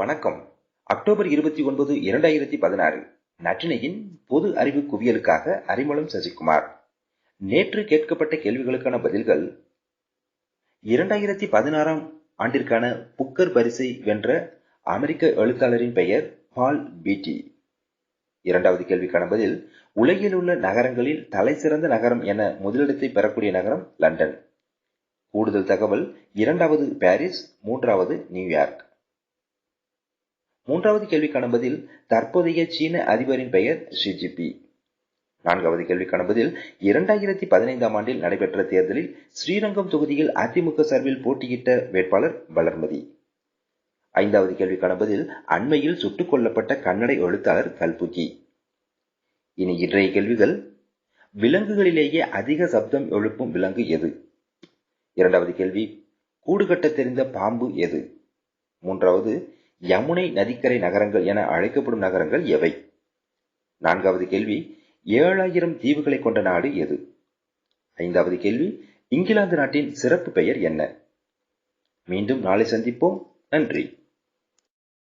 வணக்கம். அக்டோபர் இருபத்தி ஒன்பது இரண்டாயிரத்தி பதினாறு. நற்றினையின் பொது அறிவு குவியலுக்காக அறிமுகம் சசிகுமார். நேற்று கேட்கப்பட்ட கேள்விகளுக்கான பதில்கள் இரண்டாயிரத்தி பதினாறாம் ஆண்டிற்கான புக்கர் பரிசை வென்ற அமெரிக்க எழுத்தாளரின் பெயர் பால் பீட்டி. இரண்டாவது கேள்விக்கான பதில் உலகில் உள்ள நகரங்களில் தலைசிறந்த நகரம் என முதலிடத்தை பெறக்கூடிய நகரம் லண்டன். கூடுதல் தகவல் இரண்டாவது பாரிஸ் மூன்றாவது நியூயார்க். மூன்றாவது கேள்விக்கான பதில் தற்போதைய சீன அதிபரின் பெயர் ஷிஜிபி நான்காவது கேள்விக்கான பதில் இரண்டாயிரத்தி பதினைந்தாம் ஆண்டில் நடைபெற்ற தேர்தலில் ஸ்ரீரங்கம் தொகுதியில் அதிமுக சார்பில் போட்டியிட்ட வேட்பாளர் வளர்மதி. ஐந்தாவது கேள்விக்கான பதில் அண்மையில் சுட்டுக் கொல்லப்பட்ட கன்னட எழுத்தாளர் கல்புகி. இனி இன்றைய கேள்விகள் விலங்குகளிலேயே அதிக சப்தம் எழுப்பும் விலங்கு எது? இரண்டாவது கேள்வி கூடுகட்ட தெரிந்த பாம்பு எது? மூன்றாவது யமுனை நதிக்கரை நகரங்கள் என அழைக்கப்படும் நகரங்கள் எவை? நான்காவது கேள்வி ஏழாயிரம் தீவுகளை கொண்ட நாடு எது? ஐந்தாவது கேள்வி இங்கிலாந்து நாட்டின் சிறப்பு பெயர் என்ன? மீண்டும் நாளை சந்திப்போம். நன்றி.